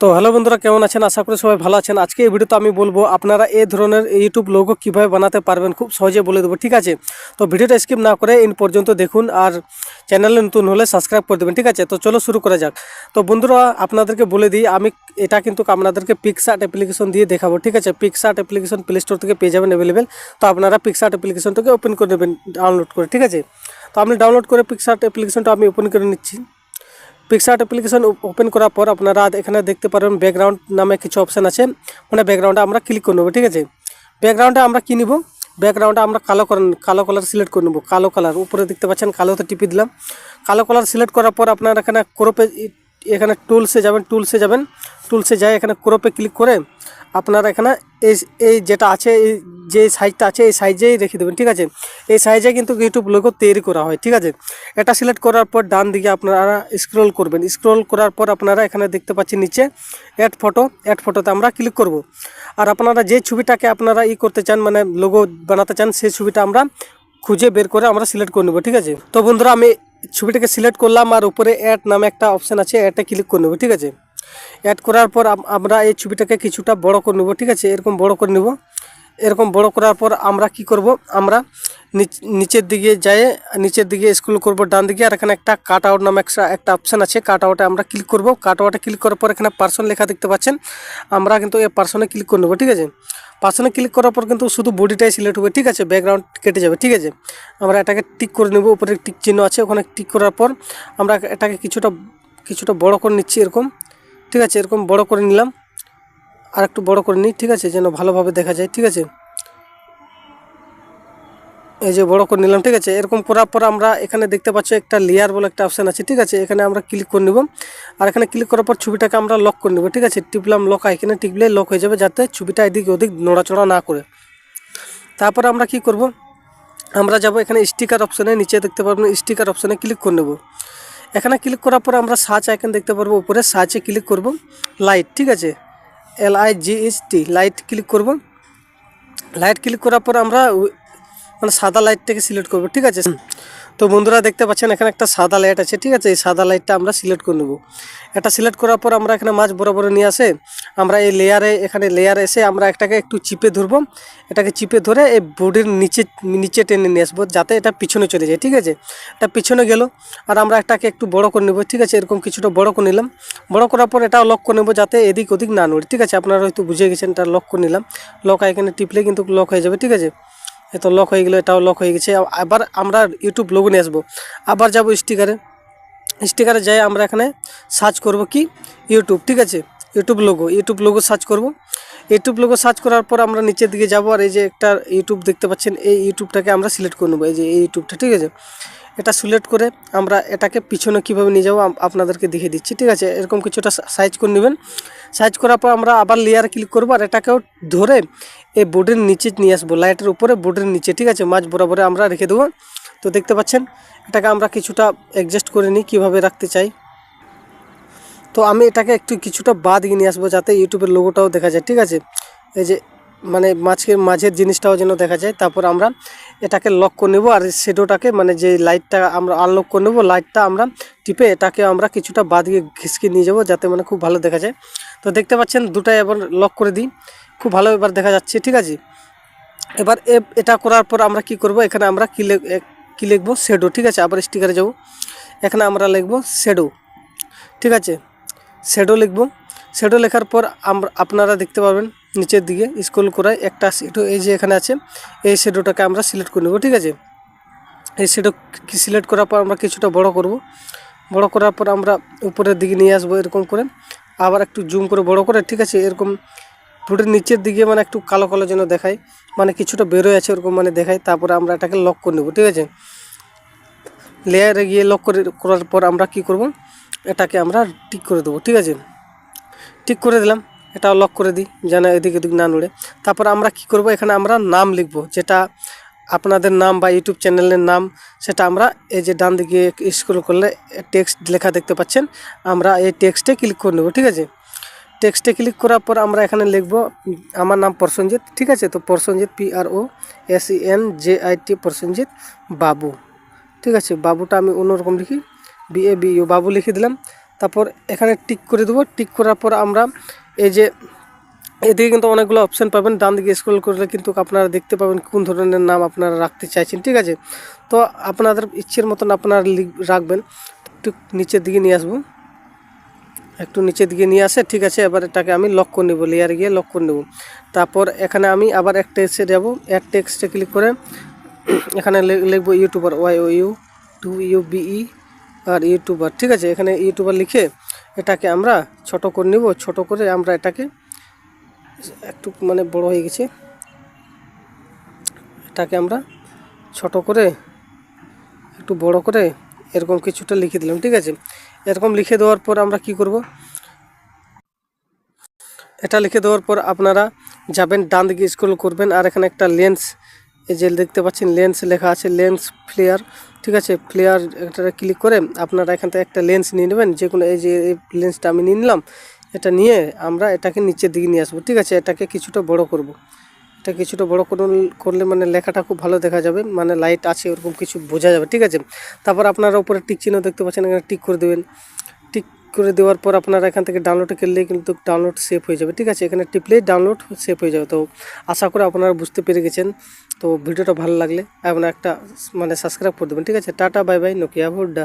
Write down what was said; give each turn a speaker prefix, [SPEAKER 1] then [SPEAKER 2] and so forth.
[SPEAKER 1] তো হ্যালো বন্ধুরা, কেমন আছেন? আশা করি সবাই ভালো আছেন। আজকে এই ভিডিওতে আমি বলব আপনারা এই ধরনের ইউটিউব লোগো কীভাবে বানাতে পারবেন, খুব সহজে বলে দেবো, ঠিক আছে? তো ভিডিওটা স্কিপ না করে ইন পর্যন্ত দেখুন আর চ্যানেলে নতুন হলে সাবস্ক্রাইব করে দেবেন, ঠিক আছে? তো চলো শুরু করা যাক। তো বন্ধুরা, আপনাদেরকে বলে দিই, আমি এটা কিন্তু আপনাদেরকে পিকসার্ট অ্যাপ্লিকেশন দিয়ে দেখাবো, ঠিক আছে? পিকসার্ট অ্যাপ্লিকেশন প্লে স্টোর থেকে পেয়ে যাবেন অ্যাভেলেবেল তো আপনারা পিকসার্ট অ্যাপ্লিকেশনটাকে ওপেন করে নেবেন ডাউনলোড করে, ঠিক আছে? তো আপনি ডাউনলোড করে পিকসার্ট অ্যাপ্লিকেশনটা আমি ওপেন করে নিচ্ছি। পিকসার্ট অ্যাপ্লিকেশন ওপেন করার পর আপনারা এখানে দেখতে পারবেন ব্যাকগ্রাউন্ড নামে কিছু অপশান আছে। মানে ব্যাকগ্রাউন্ডে আমরা ক্লিক করে নেব, ঠিক আছে? ব্যাকগ্রাউন্ডে আমরা কী নিব? ব্যাকগ্রাউন্ডে আমরা কালো কালো কালার সিলেক্ট করে নেব, কালো কালার উপরে দেখতে পাচ্ছেন কালোতে টিপি দিলাম। কালো কালার সিলেক্ট করার পর আপনার এখানে ক্রোপে এখানে টুলসে যাবেন টুলসে যাবেন। টুলসে যাই এখানে ক্রোপে ক্লিক করে আপনারা এখানে এই এই যেটা আছে, এই যে সাইজটা আছে, এই সাইজেই রেখে দেবেন, ঠিক আছে? এই সাইজে কিন্তু ইউটিউব লোগো তৈরি করা হয়, ঠিক আছে? এটা সিলেক্ট করার পর ডান দিকে আপনারা স্ক্রল করবেন। স্ক্রল করার পর আপনারা এখানে দেখতে পাচ্ছেন নিচে অ্যাড ফটো অ্যাড ফটোতে আমরা ক্লিক করব। আর আপনারা যে ছবিটাকে আপনারা ই করতে চান মানে লোগো বানাতে চান, সেই ছবিটা আমরা খুঁজে বের করে আমরা সিলেক্ট করে নেব, ঠিক আছে? তো বন্ধুরা, আমি ছবিটাকে সিলেক্ট করলাম আর উপরে অ্যাড নামে একটা অপশান আছে অ্যাডে ক্লিক করে নেব, ঠিক আছে? অ্যাড করার পর আমরা এই ছবিটাকে কিছুটা বড় করে নেব, ঠিক আছে? এরকম বড় করে নেব। এরকম বড় করার পর আমরা কি করব? আমরা নিচ- নিচের দিকে যাই নিচের দিকে স্ক্রল করব, ডান দিকে। আর এখানে একটা কাট আউট নামে একটা একটা অপশান আছে। কাট আউটে আমরা ক্লিক করব। কাট আউটে ক্লিক করার পর এখানে পার্সন লেখা দেখতে পাচ্ছেন। আমরা কিন্তু এই পার্সনে ক্লিক করে নেব, ঠিক আছে? পার্সনে ক্লিক করার পর কিন্তু শুধু বডিটাই সিলেক্ট হবে, ঠিক আছে? ব্যাকগ্রাউন্ড কেটে যাবে, ঠিক আছে? আমরা এটাকে টিক করে নেব, উপরে টিক চিহ্ন আছে। ওখানে টিক করার পর আমরা এটাকে কিছুটা কিছুটা বড় করে নিচ্ছি, এরকম। ঠিক আছে? এরকম বড় করে নিলাম। আর একটু বড় করে নিই, ঠিক আছে? যেন ভালোভাবে দেখা যায়, ঠিক আছে? এই যে বড় করে নিলাম, ঠিক আছে? এরকম করার পর আমরা এখানে দেখতে পাচ্ছি একটা লেয়ার বলে একটা অপশান আছে, ঠিক আছে? এখানে আমরা ক্লিক করে নেব। আর এখানে ক্লিক করার পর ছবিটাকে আমরা লক করে নেব, ঠিক আছে? টিপলাম লক এখানে টিপলে লক হয়ে যাবে যাতে ছবিটা এদিক ওদিক নড়াচড়া না করে। তারপর আমরা কি করব? আমরা যাব এখানে স্টিকার অপশানে নিচে দেখতে পারবেন স্টিকার অপশানে ক্লিক করে নেব। এখানে ক্লিক করার পর আমরা সার্চ আইকন দেখতে পারব, উপরে সার্চে ক্লিক করব। লাইট ঠিক আছে? L I G S T light click করব। লাইট ক্লিক করার পর আমরা মানে সাদা লাইটটাকে সিলেক্ট করব, ঠিক আছে? তো বন্ধুরা দেখতে পাচ্ছেন, এখানে একটা সাদা লাইট আছে, ঠিক আছে? এই সাদা লাইটটা আমরা সিলেক্ট করে নেব। এটা সিলেক্ট করার পর আমরা এখানে মাছ বরাবর নিয়ে আসে, আমরা এই লেয়ারে এখানে লেয়ার এসে আমরা একটাকে একটু চিপে ধরবো। এটাকে চিপে ধরে এই বোর্ডের নিচে নিচে টেনে নিয়ে আসব, যাতে এটা পিছনে চলে যায়, ঠিক আছে? এটা পিছনে গেল, আর আমরা একটাকে একটু বড় করে নেব, ঠিক আছে? এরকম কিছুটা বড় করে নিলাম। বড় করার পর এটা লক করে নেব, যাতে এদিক ওদিক না নড়ে, ঠিক আছে? আপনারা হয়তো বুঝে গেছেন, এটা লক করে নিলাম। লক এখানে টিপলে কিন্তু লক হয়ে যাবে, ঠিক আছে? এ তো লক হয়ে গেলো, এটাও লক হয়ে গেছে। আবার আমরা ইউটিউব লোগো নিয়ে আসব। আবার যাব স্টিকারে স্টিকারে যাই আমরা এখানে সার্চ করব কি? ইউটিউব ঠিক আছে? YouTube logo YouTube logo search করব। ইউটিউব লোগো সার্চ করার পর আমরা নিচের দিকে যাব আর এই যে একটা ইউটিউব দেখতে পাচ্ছেন, এই ইউটিউবটাকে আমরা সিলেক্ট করে নেব। এই যে এই ইউটিউবটা ঠিক আছে? এটা সিলেক্ট করে আমরা এটাকে পিছনে কীভাবে নিয়ে যাব আপনাদেরকে দেখিয়ে দিচ্ছি, ঠিক আছে? এরকম কিছুটা সাইজ করে নেবেন। সাইজ করার পর আমরা আবার লেয়ারে ক্লিক করব আর এটাকেও ধরে এই বোর্ডের নিচে নিয়ে আসব লাইটের উপরে বোর্ডের নিচে, ঠিক আছে? মাঝ বরাবরে আমরা রেখে দেবো। তো দেখতে পাচ্ছেন, এটাকে আমরা কিছুটা অ্যাডজাস্ট করে নিই কীভাবে রাখতে চাই। তো আমি এটাকে একটু কিছুটা বাদ নিয়ে আসব যাতে ইউটিউবের লোগোটাও দেখা যায়, ঠিক আছে? এই যে মানে মাঝের মাঝের জিনিসটাও যেন দেখা যায়। তারপর আমরা এটাকে লক করে নেব আর শেডোটাকে মানে যে লাইটটা আমরা আনলক করে নেব লাইটটা আমরা টিপে এটাকে আমরা কিছুটা বাদ দিয়ে ঘিসকে নিয়ে যাব যাতে মানে খুব ভালো দেখা যায়। তো দেখতে পাচ্ছেন, দুটাই এবার লক করে দিই। খুব ভালো এবার দেখা যাচ্ছে, ঠিক আছে? এবার এটা করার পর আমরা কি করব? এখানে আমরা কী এ- লিখব? শেডো ঠিক আছে? আবার স্টিকারে যাব। এখানে আমরা লিখব শেডো ঠিক আছে? শেডো লিখব। শেডো লেখার পর আপনারা দেখতে পাবেন নিচের দিকে স্ক্রল করে একটা শেডো এই যে এখানে আছে, এই শেডোটাকে আমরা সিলেক্ট করে নেব, ঠিক আছে? এই শেডো সিলেক্ট করার পর আমরা কিছুটা বড় করব। বড় করার পর আমরা উপরের দিকে নিয়ে আসব এরকম করে। আবার একটু জুম করে বড় করে, ঠিক আছে? এরকম ফুটের নিচের দিকে মানে একটু কালো কালো যেন দেখায় মানে কিছুটা বেরোয় আছে ওরকম মানে দেখায়, তারপরে আমরা এটাকে লক করে নেব, ঠিক আছে? লেয়ারে গিয়ে লক করে করার পর আমরা কি করব? এটাকে আমরা টিক করে দেবো, ঠিক আছে? ঠিক করে দিলাম, এটা লক করে দিই, যেন এদিক এদিক না নড়ে। তারপর আমরা কি করব? এখানে আমরা নাম লিখব, যেটা আপনাদের নাম বা ইউটিউব চ্যানেলের নাম, সেটা আমরা এই যে ডান দিকে স্ক্রল করলে টেক্সট লেখা দেখতে পাচ্ছেন, আমরা এই টেক্সটে ক্লিক করে নেব, ঠিক আছে? টেক্সটে ক্লিক করার পর আমরা এখানে লিখব, আমার নাম প্রসেনজিৎ, ঠিক আছে? তো Prosenjit P R O S E N J I T Prosenjit বাবু, ঠিক আছে? বাবুটা আমি অন্যরকম লিখি। বি এ, বি ইউ বাবু লিখে দিলাম। তারপর এখানে টিক করে দেবো। টিক করার পর আমরা এই যে এদিকে কিন্তু অনেকগুলো অপশন পাবেন। ডান দিকে স্ক্রল করলে কিন্তু আপনারা দেখতে পাবেন কোন ধরনের নাম আপনারা রাখতে চাইছেন, ঠিক আছে? তো আপনাদের ইচ্ছের মতন আপনারা রাখবেন। একটু নিচের দিকে নিয়ে আসব। একটু নিচের দিকে নিয়ে আসে, ঠিক আছে? এবার এটাকে আমি লক করে নেব লেয়ার গিয়ে লক করে নেব। তারপর এখানে আমি আবার এক টেক্সটে যাব। এক টেক্সটে ক্লিক করে এখানে লিখব YouTuber Y O U T U B E R YouTuber. ঠিক আছে, এখানে ইউটিউবার লিখে এটাকে আমরা ছোট করে নেব, ছোট করে আমরা এটাকে একটু মানে বড় হয়ে গেছে। এটাকে আমরা ছোট করে একটু বড় করে এরকম কিছুটা লিখে দিলাম, ঠিক আছে? এরকম লিখে দেওয়ার পর আমরা কি করব? এটা লিখে দেওয়ার পর আপনারা যাবেন, ডান দিকে স্ক্রল করবেন, আর এখানে একটা লেন্স এই যে দেখতে পাচ্ছেন লেন্স লেখা আছে লেন্স ফ্লেয়ার ঠিক আছে? ফ্লেয়ার এটা ক্লিক করে আপনারা এখান থেকে একটা লেন্স নিয়ে নেবেন, যে কোনো এই যে লেন্সটা আমি নিয়ে নিলাম, এটা নিয়ে আমরা এটাকে নিচের দিকে নিয়ে আসব, ঠিক আছে? এটাকে কিছুটা বড় করব। এটা কিছুটা বড় করলে মানে লেখাটা খুব ভালো দেখা যাবে মানে লাইট আছে, ওরকম কিছু বোঝা যাবে, ঠিক আছে? তারপর আপনারা উপরে টিক চিহ্ন দেখতে পাচ্ছেন, এখানে টিক করে দেবেন। করে দেওয়ার পর আপনারা এখান থেকে ডাউনলোডে করলেই কিন্তু ডাউনলোড সেভ হয়ে যাবে। ঠিক আছে, এখানে টিপলে ডাউনলোড সেভ হয়ে যাবে। তো আশা করে আপনারা বুঝতে পেরে গেছেন। তো ভিডিওটা ভালো লাগলে আপনারা একটা মানে সাবস্ক্রাইব করে দেবেন। ঠিক আছে, টাটা বাই বাই নোকিয়া ভুড্ডা